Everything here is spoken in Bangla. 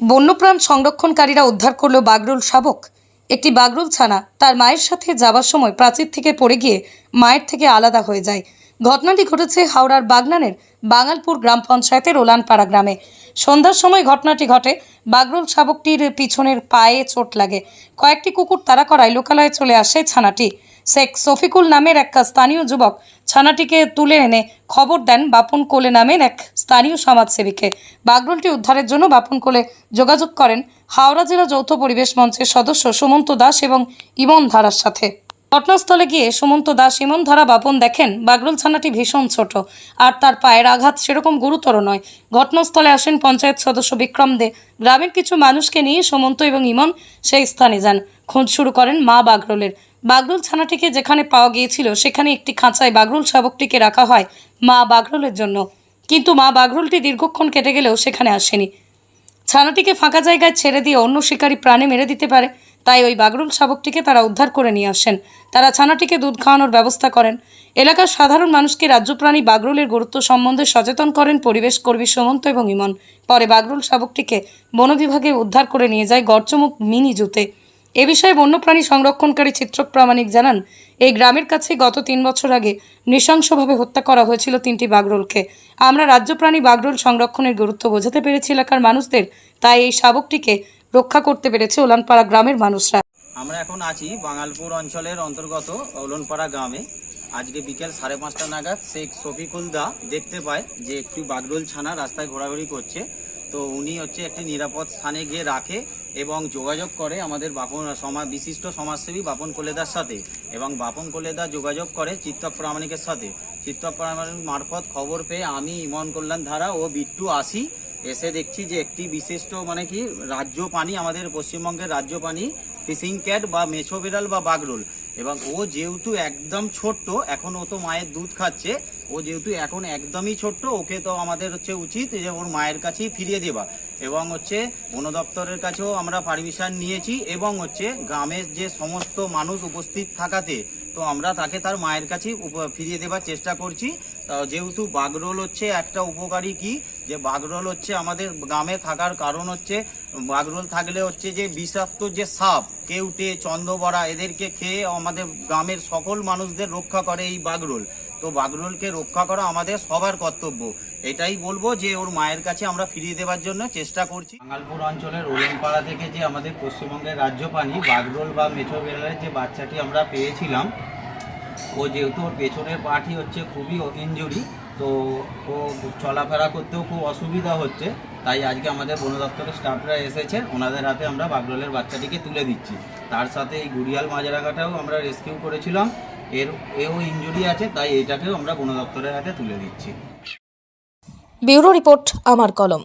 বন্যপ্রাণ সংরক্ষণকারীরা উদ্ধার করল বাগরুল শাবক। একটি বাগরুল ছানা তার মায়ের সাথে যাবার সময় প্রাচীর থেকে পড়ে গিয়ে মায়ের থেকে আলাদা হয়ে যায়। ঘটনাটি ঘটেছে হাওড়ার বাগনানের বাঙালপুর গ্রাম পঞ্চায়েতের ওলানপাড়া গ্রামে। সন্ধ্যার সময় ঘটনাটি ঘটে, বাগরুল শাবকটির পিছনের পায়ে চোট লাগে। কয়েকটি কুকুর তাড়া করায় লোকালয়ে চলে আসে ছানাটি। শেখ শফিকুল নামের এক স্থানীয় যুবক ছানাটিকে তুলে এনে খবর দেন বাপন কোলে নামের এক স্থানীয় সমাজসেবীকে। বাগরুলটি উদ্ধারের জন্য বাপন কোলে যোগাযোগ করেন হাওড়া জেলা যৌথ পরিবেশ মঞ্চের সদস্য সুমন্ত দাস এবং ইমন ধারার সাথে। ঘটনাস্থলে গিয়ে সুমন্ত দাস, ইমন ধারা, বাপন দেখেন বাগরুল ছানাটি ভীষণ ছোট আর তার পায়ের আঘাত সেরকম গুরুতর নয়। ঘটনাস্থলে আসেন পঞ্চায়েত সদস্য বিক্রম দে। গ্রামের কিছু মানুষকে নিয়ে সুমন্ত এবং ইমন সেই স্থানে যান। খোঁজ শুরু করেন মা বাগরুলের। বাগরুল ছানাটিকে যেখানে পাওয়া গিয়েছিল, সেখানে একটি খাঁচায় বাগরুল শাবকটিকে রাখা হয় মা বাগরুলের জন্য। কিন্তু মা বাগরুলটি দীর্ঘক্ষণ কেটে গেলেও সেখানে আসেনি। ছানাটিকে ফাঁকা জায়গায় ছেড়ে দিয়ে অন্য শিকারী প্রাণে মেরে দিতে পারে, তাই ওই বাগরুল শাবকটিকে তারা উদ্ধার করে নিয়ে আসেন। তারা ছানাটিকে দুধ খাওয়ানোর ব্যবস্থা করেন। এলাকার সাধারণ মানুষকে রাজ্য প্রাণী বাগরুলের গুরুত্ব সম্বন্ধে সচেতন করেন পরিবেশ কর্মী সুমন্ত এবং ইমন। পরে বাগরুল শাবকটিকে বন বিভাগে উদ্ধার করে নিয়ে যায় গড়চমুখ মিনি জুতে। এ বিষয়ে বন্যপ্রাণী সংরক্ষণকারী চিত্রক প্রামাণিক জানান, এই গ্রামের কাছে গত তিন বছর আগে নৃশংসভাবে হত্যা করা হয়েছিল তিনটি বাগরোলকে। আমরা রাজ্য প্রাণী বাগরোল সংরক্ষণের গুরুত্ব বোঝাতে পেরেছি, এলাকার মানুষদের। তাই এই শাবকটিকে রক্ষা করতে পেরেছে ওলানপাড়া গ্রামের মানুষরা। আমরা এখন আছি বাঙালপুর অঞ্চলের অন্তর্গত ওলনপাড়া গ্রামে। আজকে বিকেল সাড়ে পাঁচটা নাগাদ শেখ শফিকুল দা দেখতে পায় যে একটি বাগরোল ছানা রাস্তায় ঘোরাঘুরি করছে। তো উনি হচ্ছে একটি নিরাপদ স্থানে গিয়ে রাখে এবং যোগাযোগ করে আমাদের বাপন সমাজ বিশিষ্ট সমাজসেবী বাপন কোলেদার সাথে এবং বাপন কোলেদা যোগাযোগ করে চিত্তক প্রামাণিকের সাথে। চিত্তক প্রামাণিক মারফত খবর পেয়ে আমি ইমন কল্যাণ ধারা ও বিট্টু আসি। এসে দেখছি যে একটি বিশিষ্ট মানে কি রাজ্য পানি আমাদের পশ্চিমবঙ্গের রাজ্য পানি ফিশিং ক্যাট বা মেছো বিড়াল বা বাগরোল। এবং ও যেহেতু একদম ছোট্ট, এখন ও তো মায়ের দুধ খাচ্ছে, ও যেহেতু এখন একদমই ছোট্ট, ওকে তো আমাদের হচ্ছে উচিত যে ওর মায়ের কাছেই ফিরিয়ে দেওয়া। এবং হচ্ছে বন দপ্তরের কাছেও আমরা পারমিশন নিয়েছি এবং হচ্ছে গ্রামের যে সমস্ত মানুষ উপস্থিত থাকাতে, তো আমরা তাকে তার মায়ের কাছেই ফিরিয়ে দেওয়ার চেষ্টা করছি। যেহেতু বাগরোল হচ্ছে একটা উপকারী কি? যে বাগরোল হচ্ছে আমাদের গ্রামে থাকার কারণ হচ্ছে, বাগরোল থাকলে হচ্ছে যে বিষাক্ত যে সাপ, কেউটে, চন্দ্রবড়া, এদেরকে খেয়ে আমাদের গ্রামের সকল মানুষদের রক্ষা করে এই বাগরোল। তো বাগরোলকে রক্ষা করা আমাদের সবার কর্তব্য। এটাই বলব যে ওর মায়ের কাছে আমরা ফিরিয়ে দেওয়ার জন্য চেষ্টা করছি। বাঙালপুর অঞ্চলের ওলেনপাড়া থেকে যে আমাদের পশ্চিমবঙ্গের রাজ্য পানি বাগরোল বা মেছো বেড়ালের যে বাচ্চাটি আমরা পেয়েছিলাম ও যেহেতু ওর পেছনের পাটি হচ্ছে খুবই ইঞ্জুরি তো ও চলাফেরা করতেও খুব অসুবিধা হচ্ছে। তাই আজকে আমাদের বন দপ্তরের স্টাফরা এসেছেন ওনাদের হাতে আমরা বাগরোলের বাচ্চাটিকে তুলে দিচ্ছি। তার সাথে এই গুড়িয়াল মাজরাঘাটাও আমরা রেস্কিউ করেছিলাম। এর, এও ইঞ্জুরি আছে, তাই এটাকেও আমরা বন দপ্তরের হাতে তুলে দিচ্ছি। ব্যুরো রিপোর্ট, আমার কলম।